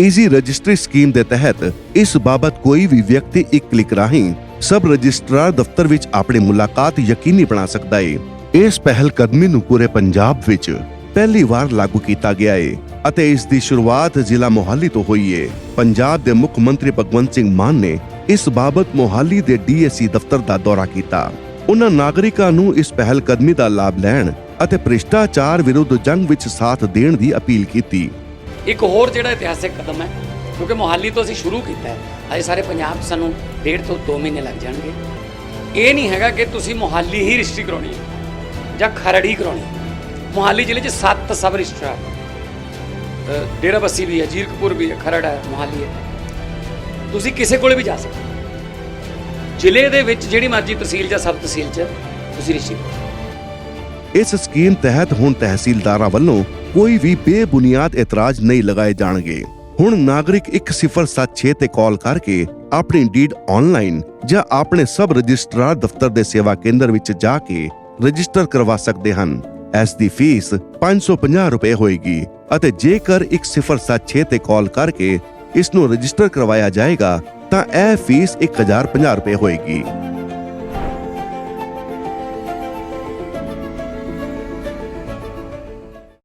Easy registry scheme ਦੇ ਤਹਿਤ ਇਸ ਬਾਬਤ ਕੋਈ ਵੀ ਵਿਅਕਤੀ ਇੱਕ ਕਲਿੱਕ ਰਾਹੀਂ ਸਬ ਰਜਿਸਟਰਾਰ ਦਫ਼ਤਰ ਵਿੱਚ ਆਪਣੀ ਮੁਲਾਕਾਤ ਯਕੀਨੀ ਬਣਾ ਸਕਦਾ ਹੈ ਇਸ ਪਹਿਲ ਕਦਮੀ ਨੂੰ ਪੂਰੇ ਪੰਜਾਬ ਵਿੱਚ ਪਹਿਲੀ ਵਾਰ ਲਾਗੂ ਕੀਤਾ ਗਿਆ ਹੈ ਅਤੇ ਇਸ ਦੀ ਸ਼ੁਰੂਆਤ ਜ਼ਿਲ੍ਹਾ ਮੋਹਾਲੀ ਤੋਂ ਹੋਈ ਹੈ ਪੰਜਾਬ ਦੇ ਮੁੱਖ ਮੰਤਰੀ ਭਗਵੰਤ ਸਿੰਘ ਮਾਨ ਨੇ ਇਸ ਬਾਬਤ ਮੋਹਾਲੀ ਦੇ ਡੀਐਸਸੀ ਦਫ਼ਤਰ ਦਾ ਦੌਰਾ ਕੀਤਾ। ਉਹਨਾਂ ਨਾਗਰਿਕਾਂ ਨੂੰ ਇਸ ਪਹਿਲ ਕਦਮੀ ਦਾ ਲਾਭ ਲੈਣ ਅਤੇ ਭ੍ਰਿਸ਼ਟਾਚਾਰ ਵਿਰੁੱਧ ਜੰਗ ਵਿੱਚ ਸਾਥ ਦੇਣ ਦੀ ਅਪੀਲ ਕੀਤੀ। ਇੱਕ ਹੋਰ ਜਿਹੜਾ ਇਤਿਹਾਸਿਕ ਕਦਮ ਹੈ ਕਿਉਂਕਿ ਮੋਹਾਲੀ ਤੋਂ ਅਸੀਂ ਸ਼ੁਰੂ ਕੀਤਾ ਹੈ ਅਜੇ ਸਾਰੇ ਪੰਜਾਬ 'ਚ ਸਾਨੂੰ ਡੇਢ ਤੋਂ 2 ਮਹੀਨੇ ਲੱਗ ਜਾਣਗੇ। ਇਹ ਨਹੀਂ ਹੈਗਾ ਕਿ ਤੁਸੀਂ ਮੋਹਾਲੀ ਹੀ ਰਜਿਸਟਰੀ ਕਰਾਉਣੀ ਹੈ ਜਾਂ ਖਰੜ ਹੀ ਕਰਾਉਣੀ ਹੈ। ਮੋਹਾਲੀ ਜ਼ਿਲ੍ਹੇ 'ਚ ਸੱਤ ਸਬ ਰਜਿਸਟਰ ਅ, ਡੇਰਾ ਬੱਸੀ ਵੀ ਹੈ ਜੀਰਕਪੁਰ ਵੀ ਹੈ ਖਰੜ ਹੈ ਮੋਹਾਲੀ ਹੈ। ਤੁਸੀਂ ਕਿਸੇ ਕੋਲੇ ਵੀ ਜਾ ਸਕਦੇ ਜ਼ਿਲ੍ਹੇ ਦੇ ਵਿੱਚ ਜਿਹੜੀ ਮਰਜ਼ੀ ਤਹਿਸੀਲ ਜਾਂ ਸਬ ਤਹਿਸੀਲ 'ਚ ਤੁਸੀਂ ਰਜਿਸਟਰੀ ਕਰੋ। ਇਸ ਸਕੀਮ ਤਹਿਤ ਹੁਣ ਤਹਿਸੀਲਦਾਰਾਂ ਵੱਲੋਂ ਕੋਈ ਵੀ ਬੇਬੁਨਿਆਦ ਇਤਰਾਜ਼ ਨਹੀਂ ਲਗਾਏ ਜਾਣਗੇ। ਹੁਣ ਨਾਗਰਿਕ 1076 ਤੇ ਕਾਲ ਕਰਕੇ ਆਪਣੀ ਡੀਡ ਆਨਲਾਈਨ ਜਾਂ ਆਪਣੇ ਸਬ ਰਜਿਸਟਰਾਰ ਦਫ਼ਤਰ ਦੇ ਸੇਵਾ ਕੇਂਦਰ ਵਿੱਚ ਜਾ ਕੇ ਰਜਿਸਟਰ ਕਰਵਾ ਸਕਦੇ ਹਨ। ਇਸ ਦੀ ਫੀਸ 550 ਰੁਪਏ ਹੋਏਗੀ ਅਤੇ ਜੇਕਰ 1076 ਤੇ ਕਾਲ ਕਰਕੇ ਇਸ ਨੂੰ ਰਜਿਸਟਰ ਕਰਵਾਇਆ ਜਾਏਗਾ ਤਾਂ ਇਹ ਫੀਸ 1050 ਰੁਪਏ ਹੋਏਗੀ।